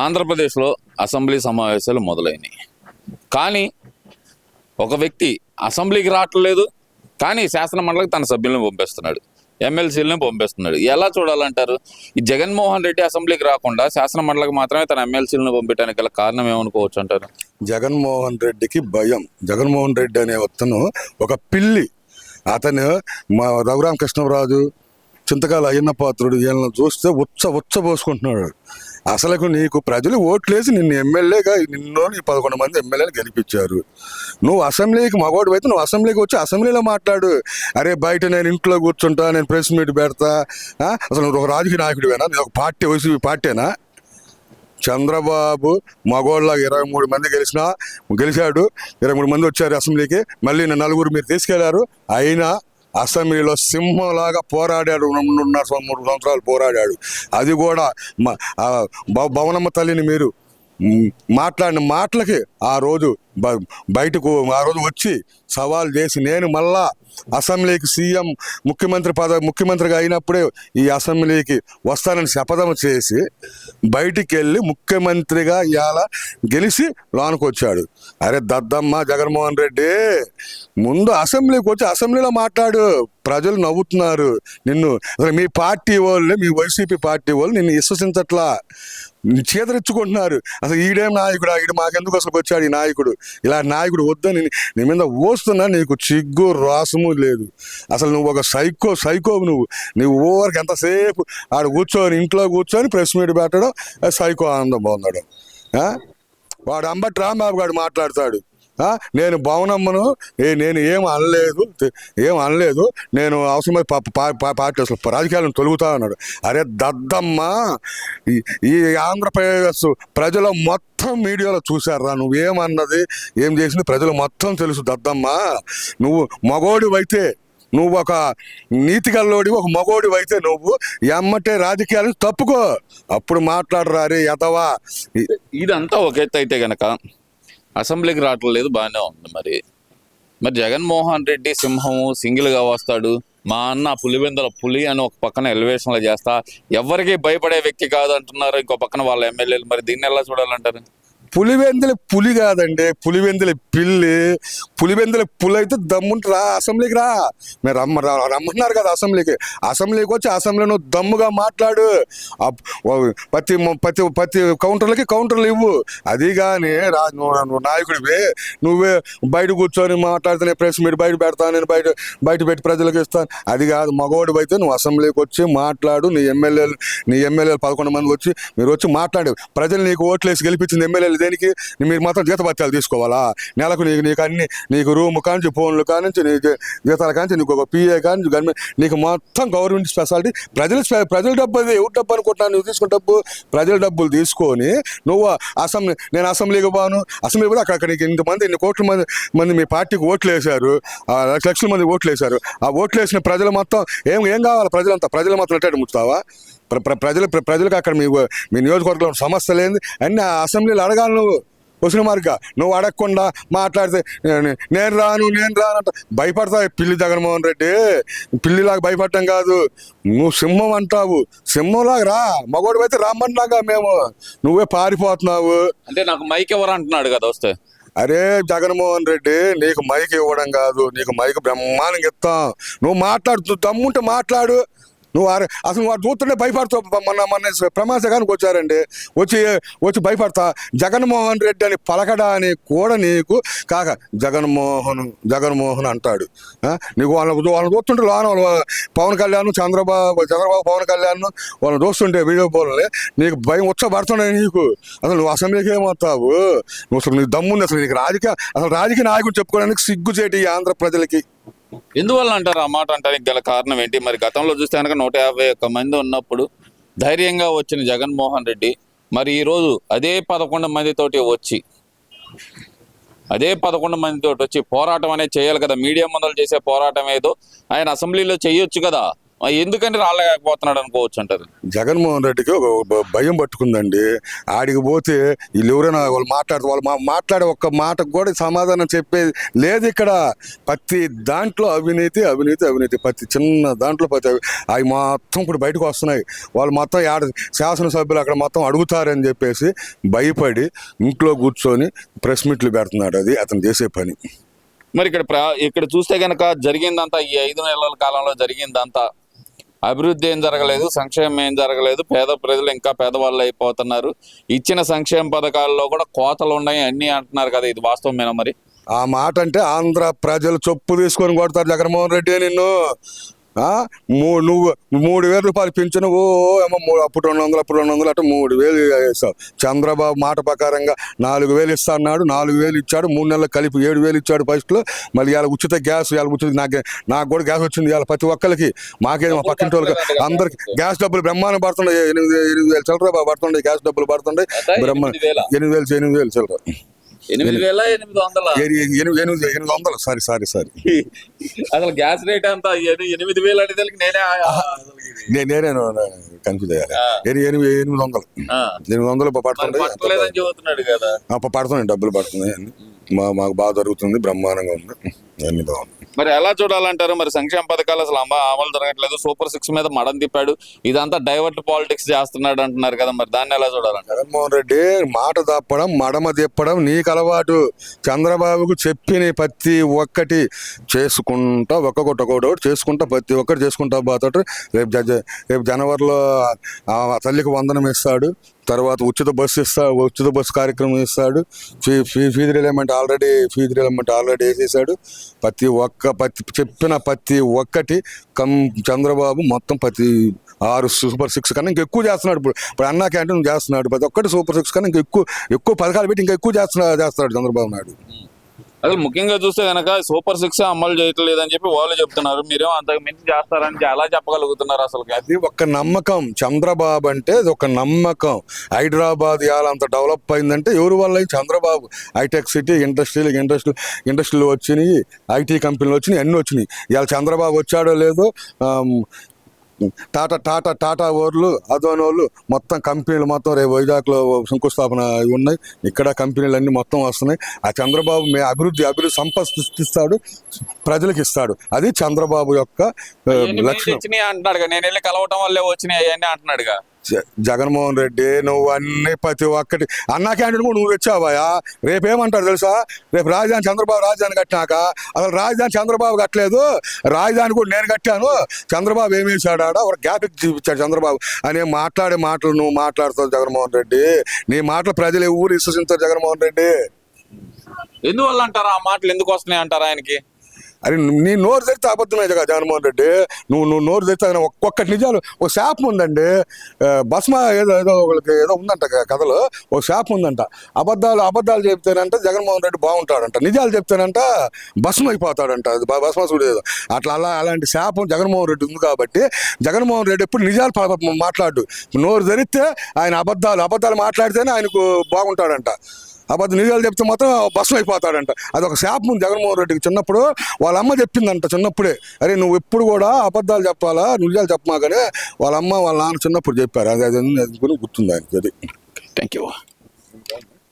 ఆంధ్రప్రదేశ్లో అసెంబ్లీ సమావేశాలు మొదలైనవి కానీ ఒక వ్యక్తి అసెంబ్లీకి రావట్లేదు కానీ శాసనమండలికి తన సభ్యులను పంపిస్తున్నాడు ఎమ్మెల్సీలను పంపిస్తున్నాడు. ఎలా చూడాలంటారు? ఈ జగన్మోహన్ రెడ్డి అసెంబ్లీకి రాకుండా శాసనమండలికి మాత్రమే తన ఎమ్మెల్సీలను పంపించడానికి గల కారణం ఏమనుకోవచ్చు అంటారు? జగన్మోహన్ రెడ్డికి భయం. జగన్మోహన్ రెడ్డి అనే అతను ఒక పిల్లి. అతను మా రఘురామ కృష్ణరాజు చింతకాల అయ్యన్న పాత్రుడు వీళ్ళని చూస్తే ఉచ్చ ఉచ్చ పోసుకుంటున్నాడు. అసలు నీకు ప్రజలు ఓట్లేసి నిన్ను ఎమ్మెల్యేగా నిన్ను నీ పదకొండు మంది ఎమ్మెల్యేలు గెలిపించారు. నువ్వు అసెంబ్లీకి మగవాడు అయితే నువ్వు అసెంబ్లీకి వచ్చి అసెంబ్లీలో మాట్లాడు. అరే బయట నేను ఇంట్లో కూర్చుంటా నేను ప్రెస్ మీట్ పెడతా. అసలు నువ్వు ఒక రాజకీయ నాయకుడివేనా? నేను ఒక పార్టీ వైసీపీ పార్టీనా? చంద్రబాబు మగోళ్ళ ఇరవై మూడు మంది గెలిచినా గెలిచాడు. ఇరవై మూడు మంది వచ్చారు అసెంబ్లీకి. మళ్ళీ నలుగురు మీరు తీసుకెళ్ళారు. అయినా అసెంబ్లీలో సింహంలాగా పోరాడాడు రెండున్నర మూడు సంవత్సరాలు పోరాడాడు. అది కూడా భవ- భవనమ్మ తల్లిని మీరు మాట్లాడిన మాటలకి ఆ రోజు బ- బయటకు ఆ రోజు వచ్చి సవాల్ చేసి నేను మళ్ళా అసెంబ్లీకి సీఎం ముఖ్యమంత్రి పద ముఖ్యమంత్రిగా అయినప్పుడే ఈ అసెంబ్లీకి వస్తానని శపథం చేసి బయటికి వెళ్ళి ముఖ్యమంత్రిగా ఇలా గెలిచి లోనికి వచ్చాడు అరే దద్దమ్మ జగన్మోహన్ రెడ్డి ముందు అసెంబ్లీకి వచ్చి అసెంబ్లీలో మాట్లాడు. ప్రజలు నవ్వుతున్నారు నిన్ను. అసలు మీ పార్టీ వాళ్ళు మీ వైసీపీ పార్టీ వాళ్ళు నిన్ను విశ్వసించట్లా చేతరించుకుంటున్నారు అసలు ఈడేం నాయకుడు? ఈడు మాకెందుకు అసలు వచ్చాడు ఈ నాయకుడు? ఇలా నాయకుడు వద్దని నీ మీద ఓస్తున్నా నీకు చిగ్గు రాసము లేదు. అసలు నువ్వు ఒక సైకో సైకో నువ్వు. నువ్వు ఓవరికి ఎంతసేపు ఆడ కూర్చొని ఇంట్లో కూర్చొని ప్రెస్ మీట్ పెట్టడం సైకో ఆనందం పొందడం. వాడు అంబటి రాంబాబు గారు మాట్లాడతాడు. నేను భవనమ్మను ఏ నేను ఏం అనలేదు. ఏం అనలేదు. నేను అవసరమై పా- పార్టీ అసలు రాజకీయాలను తొలుగుతా అన్నాడు. అరే దద్దమ్మ ఈ- ఈ ఆంధ్రప్రదేశ్ ప్రజలు మొత్తం మీడియాలో చూశారా? నువ్వేమన్నది? ఏం చేసింది? ప్రజలు మొత్తం తెలుసు దద్దమ్మ. నువ్వు మగోడివైతే నువ్వు ఒక నీతిగల్లోడి ఒక మగోడివైతే నువ్వు ఎమ్మటే రాజకీయాలను తప్పుకో. అప్పుడు మాట్లాడరా రే యథవా ఇదంతా ఒక ఎత్తు అయితే గనక అసెంబ్లీకి రావట్లేదు బాగానే ఉంది మరి. మరి జగన్మోహన్ రెడ్డి సింహము సింగిల్గా వస్తాడు. మా అన్న పులివెందుల పులి అని ఒక పక్కన ఎలివేషన్లో చేస్తా. ఎవరికి భయపడే వ్యక్తి కాదు అంటున్నారు ఇంకో పక్కన వాళ్ళ ఎమ్మెల్యేలు. మరి దీన్ని ఎలా చూడాలంటారు? పులివెందుల పులి కాదండి పులివెందుల పిల్లి. పులివెందుల పులి అయితే దమ్ముంటే రా అసెంబ్లీకి రా. మీరు రమ్మ రమ్మన్నారు రమ్మంటున్నారు కదా అసెంబ్లీకి. అసెంబ్లీకి వచ్చి అసెంబ్లీలో దమ్ముగా మాట్లాడు. అప్- ప్రతి ప్రతి ప్రతి కౌంటర్లకి కౌంటర్లు ఇవ్వు. అది కానీ రా నువ్వు నాయకుడివి. నువ్వే బయట కూర్చొని మాట్లాడితే ప్రెస్ మీట్ బయట పెడతాను నేను బయట బయట పెట్టి ప్రజలకు ఇస్తాను. అది కాదు మగవాడు అయితే నువ్వు అసెంబ్లీకి వచ్చి మాట్లాడు. నీ ఎమ్మెల్యేలు నీ ఎమ్మెల్యేలు పదకొండు మంది వచ్చి మీరు వచ్చి మాట్లాడు. ప్రజలు నీకు ఓట్లేసి గెలిపించింది ఎమ్మెల్యేలు దేనికి? మీరు మాత్రం జీతభత్యాలు తీసుకోవాలా? నెలకు నీకు నీకు అన్ని నీకు రూమ్ కానించి ఫోన్లు కానించి నీ జీతాల కానించి నీకు ఒక పిఏ కానించి గవర్నమెంట్ నీకు మొత్తం గవర్నమెంట్ స్పెషాలిటీ. ప్రజల ప్రజల డబ్బు అది. ఎవరి డబ్బు అనుకుంటున్నాను నువ్వు తీసుకున్న డబ్బు. ప్రజల డబ్బులు తీసుకొని నువ్వు అసెంబ్లీ నేను అసెంబ్లీకి పోను. అసెంబ్లీ కూడా అక్కడ నీకు ఇంతమంది ఇన్ని కోట్ల మంది మంది మీ పార్టీకి ఓట్లు వేశారు ఆ లక్ష లక్షల మంది ఓట్లు వేశారు ఆ ఓట్లు వేసిన ప్రజలు మొత్తం ఏం ఏం కావాలి? ప్రజలంతా ప్రజలు మాత్రం అంటే ముచ్చుతావా ప్రజలు ప్ర- ప్రజలకు అక్కడ మీ మీ నియోజకవర్గంలో సమస్యలు ఏంది అన్ని అసెంబ్లీలో అడగాలి నువ్వు. వచ్చిన మార్గ నువ్వు అడగకుండా మాట్లాడితే నేను రాను నేను రాను అంట. భయపడతావు పిల్లి జగన్మోహన్ రెడ్డి. పిల్లిలాగా భయపడటం కాదు. నువ్వు సింహం అంటావు. సింహంలాగా రా. మగోడు అయితే రమ్మంటాగా మేము. నువ్వే పారిపోతున్నావు. అంటే నాకు మైక్ ఎవరు అంటున్నాడు కదా వస్తే. అరే జగన్మోహన్ రెడ్డి నీకు మైక్ ఇవ్వడం కాదు. నీకు మైక్ బ్రహ్మాండంగా ఇస్తాం. నువ్వు మాట్లాడు దమ్ముంటే మాట్లాడు. నువ్వు వారు అసలు వారు చూస్తుంటే భయపడతావు మొన్న మొన్న ప్రమాసగానికి వచ్చారండి. వచ్చి వచ్చి భయపడతా. జగన్మోహన్ రెడ్డి అని పలకడాని కూడా నీకు కాక జగన్మోహన్ జగన్మోహన్ అంటాడు. నీకు వాళ్ళని వాళ్ళని చూస్తుంటే లోన పవన్ కళ్యాణ్ చంద్రబాబు చంద్రబాబు పవన్ కళ్యాణ్ వాళ్ళని చూస్తుంటే వీడియో పోలే. నీకు భయం ఉచ్చబడుతున్నాయి నీకు? అసలు నువ్వు అసెంబ్లీకి ఏమవుతావు నువ్వు అసలు నీ దమ్ముంది అసలు నీకు రాజకీయ అసలు రాజకీయ నాయకుడు చెప్పుకోవడానికి సిగ్గుచేటి ఈ ఆంధ్ర ప్రజలకి. ఎందువల్ల అంటారు ఆ మాట అంటానికి గల కారణం ఏంటి? మరి గతంలో చూస్తే కనుక నూట యాభై ఒక్క మంది ఉన్నప్పుడు ధైర్యంగా వచ్చిన జగన్మోహన్ రెడ్డి మరి ఈరోజు అదే పదకొండు మందితోటి వచ్చి అదే పదకొండు మందితోటి వచ్చి పోరాటం అనేది చేయాలి కదా. మీడియా ముందలు చేసే పోరాటం ఏదో ఆయన అసెంబ్లీలో చేయొచ్చు కదా. ఎందుకని రాలేకపోతున్నాడు అనుకోవచ్చు అంటారు? జగన్మోహన్ రెడ్డికి ఒక భయం పట్టుకుందండి. ఆడికి పోతే వీళ్ళు ఎవరైనా వాళ్ళు మాట్లాడుతూ వాళ్ళు మా- మాట్లాడే ఒక్క మాటకు కూడా సమాధానం చెప్పేది లేదు ఇక్కడ. ప్రతి దాంట్లో అవినీతి అవినీతి అవినీతి. ప్రతి చిన్న దాంట్లో ప్రతి అవి అవి మొత్తం ఇప్పుడు బయటకు వస్తున్నాయి. వాళ్ళు మొత్తం ఆడ శాసనసభ్యులు అక్కడ మొత్తం అడుగుతారని చెప్పేసి భయపడి ఇంట్లో కూర్చొని ప్రెస్ మీట్లు పెడుతున్నాడు అది అతను చేసే పని. మరి ఇక్కడ ప్ర- ఇక్కడ చూస్తే గనక జరిగిందంతా ఈ ఐదు నెలల కాలంలో జరిగిందంతా అభివృద్ధి ఏం జరగలేదు సంక్షేమం ఏం జరగలేదు పేద ప్రజలు ఇంకా పేదవాళ్ళు అయిపోతున్నారు. ఇచ్చిన సంక్షేమ పథకాల్లో కూడా కోతలు ఉన్నాయి అన్ని అంటున్నారు కదా ఇది వాస్తవమేనా మరి? ఆ మాట అంటే ఆంధ్ర ప్రజలు చొప్పు తీసుకొని కొడతారు జగన్మోహన్ రెడ్డి నిన్ను. నువ్వు మూడు వేల రూపాయలు పింఛను ఓ ఏమో మూడు అప్పుడు రెండు వందలు అప్పుడు రెండు వందలు అంటే మూడు వేలు వేస్తావు. చంద్రబాబు మాట ప్రకారంగా నాలుగు వేలు ఇస్తా అన్నాడు నాలుగు వేలు ఇచ్చాడు మూడు నెలలు కలిపి ఏడు వేలు ఇచ్చాడు ఫస్ట్లో. మళ్ళీ ఇవాళ ఉచిత గ్యాస్ ఇవాళ ఉచిత నాకు నాకు కూడా గ్యాస్ వచ్చింది ఇవాళ ప్రతి ఒక్కరికి మాకేది మా పక్కింటి వాళ్ళకి అందరికి గ్యాస్ డబ్బులు బ్రహ్మాండం పడుతుండే. ఎనిమిది ఎనిమిది వేలు చిల్లర పడుతుండే గ్యాస్ డబ్బులు పడుతుండే. బ్రహ్మ? ఎనిమిది వేలు ఎనిమిది వేలు చిల్లర. ఎనిమిది వేల ఎనిమిది వందల? ఎనిమిది ఎనిమిది వందలు. Sorry sorry sorry. అసలు గ్యాస్ రేట్ అంతా ఎని- ఎనిమిది వేలు అనేది నేనే ఆ- అసలు ఇది. నే- నేనే కన్ఫ్యూజ్. ఎనిమిది ఎనిమిది వందలు. ఎనిమిది వందలు చెబుతున్నాడు కదా. పడుతున్నాయి డబ్బులు పడుతున్నాయి. అన్ని మాకు బాగా జరుగుతుంది బ్రహ్మాండంగా ఉంది. అన్ని బాగుంది మరి ఎలా చూడాలంటారు? మరి సంక్షేమ పథకాలు అసలు అమ- అమలు జరగట్లేదు. సూపర్ సిక్స్ మీద మడం తిప్పాడు. ఇదంతా డైవర్ట్ పాలిటిక్స్ చేస్తున్నాడు అంటున్నారు కదా మరి. దాన్ని ఎలా చూడాలంటారు? జగన్మోహన్ రెడ్డి మాట తప్పడం మడమ తిప్పడం నీకు అలవాటు. చంద్రబాబుకు చెప్పిన ప్రతి ఒక్కటి చేసుకుంటా ఒక్కొక్కటి ఒక్కొక్కటి చేసుకుంటా ప్రతి ఒక్కటి చేసుకుంటా పోతాడు రేపు జ- రేపు జనవరిలో తల్లికి వందనం ఇస్తాడు. తర్వాత ఉచిత బస్సు ఇస్తా ఉచిత బస్సు కార్యక్రమం ఇస్తాడు. Fee fee fees రిలమెంట్ already fee రిలమెంట్ already వేసేసాడు. ప్రతి ఒక్క ప్రతి చెప్పిన ప్రతి ఒక్కటి కం చంద్రబాబు మొత్తం ప్రతి ఆరు సూపర్ సిక్స్ కన్నా ఇంకా ఎక్కువ చేస్తున్నాడు ఇప్పుడు. ఇప్పుడు అన్నా క్యాంటీన్ చేస్తున్నాడు ప్రతి ఒక్కటి సూపర్ సిక్స్ కన్నా ఇంకా ఎక్కువ ఎక్కువ పథకాలు పెట్టి ఇంకా ఎక్కువ చేస్తున్నా చేస్తాడు చంద్రబాబు నాయుడు. అసలు ముఖ్యంగా చూస్తే కనుక సూపర్ సిక్స్ అమలు చేయట్లేదని చెప్పి వాళ్ళు చెప్తున్నారు. మీరేమో అంతకు మించి చేస్తారని అలా చెప్పగలుగుతున్నారు అసలు అది ఒక నమ్మకం. చంద్రబాబు అంటే అది ఒక నమ్మకం. హైదరాబాద్ ఇవాళ అంత డెవలప్ అయిందంటే ఎవరి వల్ల చంద్రబాబు? హైటెక్ సిటీ ఇండస్ట్రీలు ఇండస్ట్రీ ఇండస్ట్రీలు వచ్చినాయి ఐటీ కంపెనీలు వచ్చినాయి అన్నీ వచ్చినాయి. ఇవాళ చంద్రబాబు వచ్చాడో లేదో టాటా టాటా టాటా ఓర్లు అదోనోళ్ళు మొత్తం కంపెనీలు మొత్తం రేపు వైజాగ్లో శంకుస్థాపన ఉన్నాయి. ఇక్కడ కంపెనీలు అన్ని మొత్తం వస్తున్నాయి. ఆ చంద్రబాబు మే అభివృద్ధి అభివృద్ధి సంపద సృష్టిస్తాడు ప్రజలకు ఇస్తాడు అది చంద్రబాబు యొక్క లక్ష్యం. అంటున్నాడు నేను వెళ్ళి కలవటం వల్లే వచ్చినాయి అవన్నీ అంటున్నాడుగా. జగన్మోహన్ రెడ్డి నువ్వు అన్ని ప్రతి ఒక్కటి. అన్నా క్యాండిడేట్ కూడా నువ్వు తెచ్చావాయా రేపేమంటారు తెలుసా? రేపు రాజధాని చంద్రబాబు రాజధాని కట్టినాక అసలు రాజధాని చంద్రబాబు కట్టలేదు. రాజధాని కూడా నేను కట్టాను. చంద్రబాబు ఏమి వేసాడు ఆడ? ఒక గ్యాప్ చూపించాడు చంద్రబాబు. అనే మాట్లాడే మాటలు నువ్వు మాట్లాడుతావు జగన్మోహన్ రెడ్డి? నీ మాటలు ప్రజలు ఊరు విశ్వసిస్తారు జగన్మోహన్ రెడ్డి? ఎందువల్ల అంటారా? ఆ మాటలు ఎందుకు వస్తున్నాయి అంటారా ఆయనకి? అరే నీ నోరు తెరితే అబద్ధమే కదా జగన్మోహన్ రెడ్డి. నువ్వు నువ్వు నోరు తెరితే ఒక్కొక్కటి నిజాలు. ఒక శాపం ఉందండి. భస్మ ఏదో ఏదో ఒకరికి ఏదో ఉందంట కథలు కథలో. ఒక శాపం ఉందంట. అబద్ధాలు అబద్ధాలు చెప్తేనంట జగన్మోహన్ రెడ్డి బాగుంటాడంట. నిజాలు చెప్తేనంట భస్మ అయిపోతాడంట. అది భ- ఏదో అట్లా అలా అలాంటి శాపం జగన్మోహన్ రెడ్డి ఉంది కాబట్టి జగన్మోహన్ రెడ్డి ఎప్పుడు నిజాలు మాట్లాడు. నోరు తెరిస్తే ఆయన అబద్ధాలు అబద్ధాలు మాట్లాడితేనే ఆయనకు బాగుంటాడంట. అబద్ధ నిజాలు చెప్తే మాత్రం భస్మం అయిపోతాడంట అది ఒక శాపం ఉంది జగన్మోహన్ రెడ్డికి చిన్నప్పుడు వాళ్ళ అమ్మ చెప్పిందంట చిన్నప్పుడే. అరే నువ్వు ఎప్పుడు కూడా అబద్ధాలు చెప్పాలా నిజాలు చెప్పమాకనే వాళ్ళ అమ్మ వాళ్ళ నాన్న చిన్నప్పుడు చెప్పారు. అది అది అది గుర్తుంది ఆయనకి? అది. Thank you